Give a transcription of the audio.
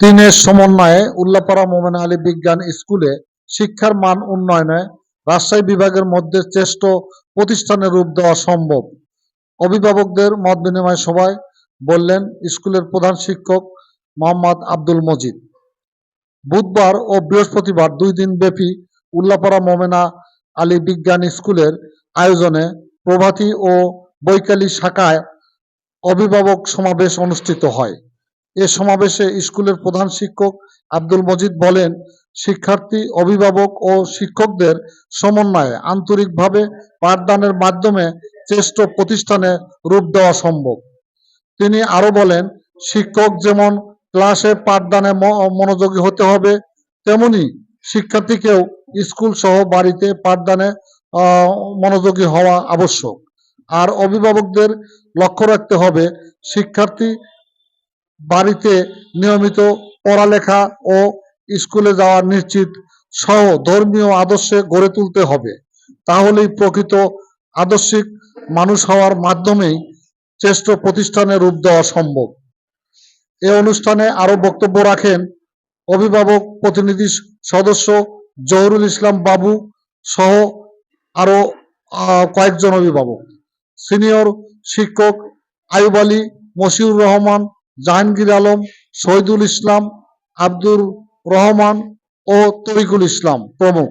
তিনের সমন্বয়ে উল্লাপাড়া মোমেন আলী বিজ্ঞান স্কুলে শিক্ষার মান উন্নয়নে রাজশাহী বিভাগের মধ্যে শ্রেষ্ঠ প্রতিষ্ঠানে রূপ দেওয়া সম্ভব। অভিভাবকদের মত বিনিময় সভায় বললেন স্কুলের প্রধান শিক্ষক মোহাম্মদ আব্দুল মজিদ। বুধবার ও বৃহস্পতিবার দুই দিন ব্যাপী উল্লাপাড়া মোমেনা আলী বিজ্ঞান স্কুলের আয়োজনে প্রভাতী ও বৈকালী শাখায় অভিভাবক সমাবেশ অনুষ্ঠিত হয়। এ সমাবেশে স্কুলের প্রধান শিক্ষক আব্দুল মজিদ বলেন, শিক্ষার্থী, অভিভাবক ও শিক্ষকদের সমন্বয়ে আন্তরিকভাবে পাঠদানের মাধ্যমে শ্রেষ্ঠ প্রতিষ্ঠানে রূপ দেওয়া সম্ভব। তিনি আরও বলেন, শিক্ষক যেমন ক্লাসে পাঠদানে মনোযোগী হতে হবে, তেমনি শিক্ষার্থীকেও স্কুল সহ বাড়িতে পাঠদানে মনোযোগী হওয়া আবশ্যক। আর অভিভাবকদের লক্ষ্য রাখতে হবে, শিক্ষার্থী বাড়িতে নিয়মিত পড়ালেখা ও স্কুলে যাওয়া নিশ্চিত সহ ধর্মীয় আদর্শে গড়ে তুলতে হবে। তাহলেই প্রকৃত আদর্শিক মানুষ হওয়ার মাধ্যমেই শ্রেষ্ঠ প্রতিষ্ঠানে রূপ দেওয়া সম্ভব। এ অনুষ্ঠানে আরও বক্তব্য রাখেন অভিভাবক প্রতিনিধি সদস্য জহুরুল ইসলাম বাবু সহ আরও কয়েকজন অভিভাবক। সিনিয়র শিক্ষক আয়ুব আলী, মশিউর রহমান জাহাঙ্গীর আলম শহীদুল ইসলাম আব্দুর রহমান ও তরিকুল ইসলাম প্রমুখ।